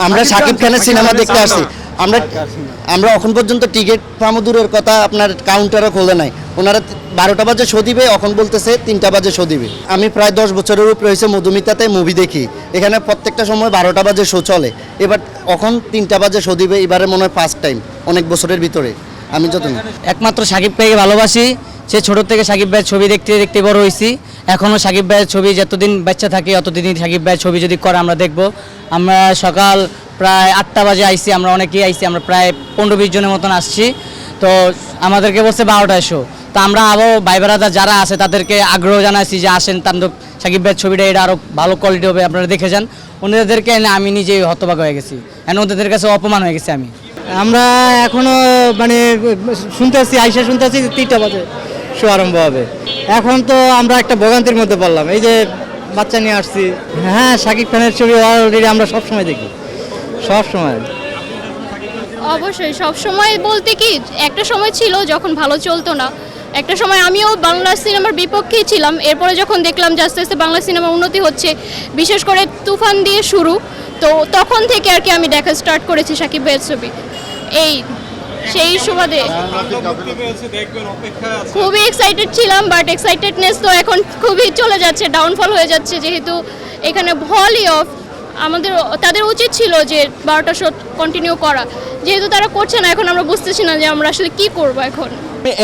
আমরা সাকিব খানের সিনেমা দেখতে আসছি। আমরা আমরা এখন পর্যন্ত টিকিট দূরের কথা আপনার কাউন্টারও খোলে নাই। ওনারা বারোটা বাজে শো দিবে এখন বলতেছে তিনটা বাজে শো দিবে। আমি প্রায় দশ বছরের উপরে হয়েছে মধুমিতাতে মুভি দেখি। এখানে প্রত্যেকটা সময় বারোটা বাজে শো চলে। এবার এখন তিনটা বাজে শো দিবে এবারে মনে হয় ফার্স্ট টাইম অনেক বছরের ভিতরে। আমি যত একমাত্র সাকিব ভাইকে ভালোবাসি। সে ছোট থেকে সাকিব ভাইয়ের ছবি দেখতে দেখতে বড় হয়েছি এখনও সাকিব ভাইয়ের ছবি যতদিন বাচ্চা থাকে, অতদিনই সাকিব ভাইয়ের ছবি যদি করে আমরা দেখব। আমরা সকাল প্রায় আটটা বাজে আইছি, আমরা অনেকেই আইছি, আমরা প্রায় পনেরো বিশ জনের মতন আসছি। তো আমাদেরকে বলছে বারোটায় শো। তো আমরা আরও ভাই বেড়াদা যারা আছে, তাদেরকে আগ্রহ জানাইছি যে আসেন তান্দব সাকিব ভাইয়ের ছবিটা এটা আরও ভালো কোয়ালিটি হবে, আপনারা দেখে যান। ওনাদেরকে এনে আমি নিজেই হতবাক হয়ে গেছি। এখন ওদের কাছে অপমান হয়ে গেছি আমি। আমরা এখনও মানে শুনতে শুনতেছি আইসা শুনতেছি যে তিনটা বাজে। শো আরম্ভ হবে। এখন তো আমরা একটা ভোগান্তির মধ্যে পড়লাম। এই যে বাচ্চা নিয়ে আসছি। হ্যাঁ শাকিব খানের ছবি অলরেডি আমরা সব সময় দেখি। সব সময় অবশ্যই সব সময় বলতে কি, একটা সময় ছিল যখন ভালো চলতো না। একটা সময় আমিও বাংলা সিনেমার বিপক্ষেই ছিলাম। এরপরে যখন দেখলাম যে আস্তে আস্তে বাংলা সিনেমা উন্নতি হচ্ছে, বিশেষ করে তুফান দিয়ে শুরু, তো তখন থেকে আর কি আমি দেখা স্টার্ট করেছি সাকিব ভাইয়ের ছবি। এই সেই সুবাদে। খুবই এক্সাইটেড ছিলাম বাট এক্সাইটেডনেস তো এখন খুবই চলে যাচ্ছে ডাউনফল হয়ে যাচ্ছে, যেহেতু এখানে ভলি অফ আমাদের তাদের উচিত ছিল যে বারোটা শো কন্টিনিউ করা। যেহেতু তারা করছে না, এখন আমরা বুঝতেছি না যে আমরা আসলে কি করব এখন।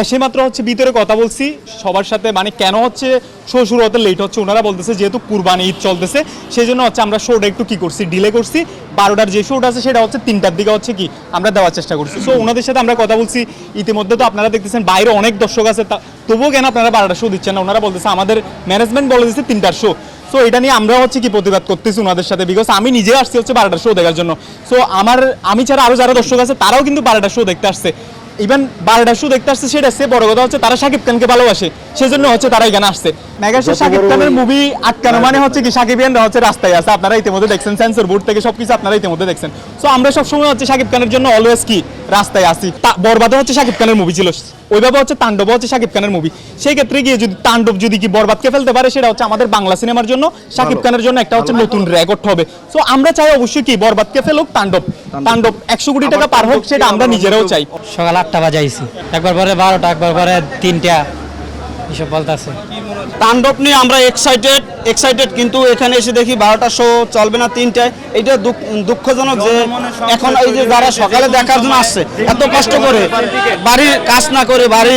এসে মাত্র হচ্ছে ভিতরে কথা বলছি। সবার সাথে মানে কেন হচ্ছে শো শুরু হতে লেট হচ্ছে ওনারা বলতেছে, যেহেতু কুরবানি ঈদ চলতেছে সেই জন্য হচ্ছে আমরা শোটা একটু কি করছি ডিলে করছি। বারোটার যে শোটা আছে, সেটা হচ্ছে তিনটার দিকে হচ্ছে কি, আমরা দেওয়ার চেষ্টা করছি। সো ওনাদের সাথে আমরা কথা বলছি। ইতিমধ্যে তো আপনারা দেখতেছেন, বাইরে অনেক দর্শক আছে তবুও কেন আপনারা বারোটা শো দিচ্ছেন না? ওনারা বলতেছে, আমাদের ম্যানেজমেন্ট বলে দিচ্ছে তিনটার শো সো এটা নিয়ে আমরা হচ্ছে কি প্রতিবাদ করতেছি ওনাদের সাথে বিকজ আমি নিজে আসছি হচ্ছে বারোটা শো দেখার জন্য। সো আমার আমি ছাড়া আরও যারা দর্শক আছে তারাও কিন্তু বারোটা শো দেখতে আসছে। ইভেন বারোটা শো দেখতে আসছে সেটা সে বড় কথা হচ্ছে তারা শাকিব খানকে ভালোবাসে। সেজন্য হচ্ছে তারা এখানে আসছে। মেগাস্টার শাকিব খানের মুভি আটকানো মানে হচ্ছে কি সাকিবিয়ানরা হচ্ছে রাস্তায় আছে। আপনারা ইতিমধ্যে দেখছেন সেন্সর বোর্ড থেকে সবকিছু আপনারা ইতিমধ্যে দেখছেন। সো আমরা সবসময় হচ্ছে শাকিব খানের জন্য অলওয়েজ কি রাস্তায় আসি বরবাদে হচ্ছে শাকিব খানের মুভি ছিল। ওইভাবে হচ্ছে তাণ্ডব হচ্ছে শাকিব খানের মুভি সেই ক্ষেত্রে গিয়ে যদি তাণ্ডব যদি কি বরবাদকে ফেলতে পারে সেটা হচ্ছে আমাদের বাংলা সিনেমার জন্য শাকিব খানের জন্য একটা হচ্ছে নতুন রেকর্ড হবে। সো আমরা চাই অবশ্যই কি বরবাদকে ফেলুক তাণ্ডব। তাণ্ডব। একশো কোটি টাকা পার হোক সেটা আমরা নিজেরাও চাই। সকাল আটটা বাজাইছি একবার পরে বারোটা একবার পরে তিনটা এসব বলতেছে। তাণ্ডব নিয়ে আমরা এক্সাইটেড এক্সাইটেড কিন্তু এখানে এসে দেখি বারোটা শো চলবে না তিনটায় এটা দুঃখ- দুঃখজনক যে এখন এই যে যারা সকালে দেখার জন্য আসছে, এত কষ্ট করে বাড়ির কাজ না করে বাড়ি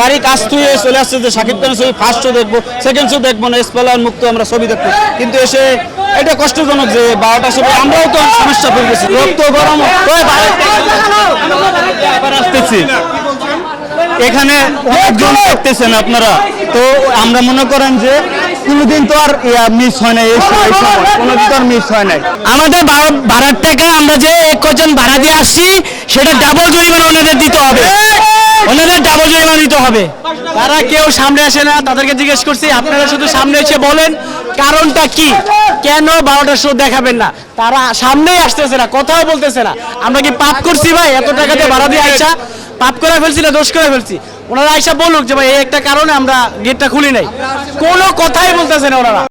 বাড়ির কাজ তুই চলে আসছে যে সাকিব খানের ছবি ফার্স্ট শো দেখব সেকেন্ড শো দেখব না স্পলার মুক্ত আমরা ছবি দেখব। কিন্তু এসে এটা কষ্টজনক যে বারোটা শো আমরাও তো সমস্যা পড়ে গেছি রক্ত গরম। আসতেছি এখানে অনেকজন দেখতেছেন আপনারা। তো আমরা মনে করেন যে কোনোদিন তো আর মিস হয় না এই সময় এই সময় কোনোদিন তো আর মিস হয় নাই। আমাদের ভাড়ার টাকা আমরা যে এক কজন ভাড়া দিয়ে আসছি সেটা ডাবল জরিমানা ওনাদের দিতে হবে। ওনাদের ডাবল জরিমানা দিতে হবে। তারা কেউ সামনে আসে না তাদেরকে জিজ্ঞেস করছি আপনারা শুধু সামনে এসে বলেন কারণটা কি? কেন বারোটা শো দেখাবেন না? তারা সামনেই আসতেছে না কথাও বলতেছে না। আমরা কি পাপ করছি ভাই? এত টাকা দিয়ে ভাড়া দিয়ে আইসা? পাপ করে ফেলছি না দোষ করে ফেলছি? ওনারা আইসা বলুক যে ভাই, এই একটা কারণে আমরা গেটটা খুলি নাই। কোনো কথাই বলতেছে না ওনারা।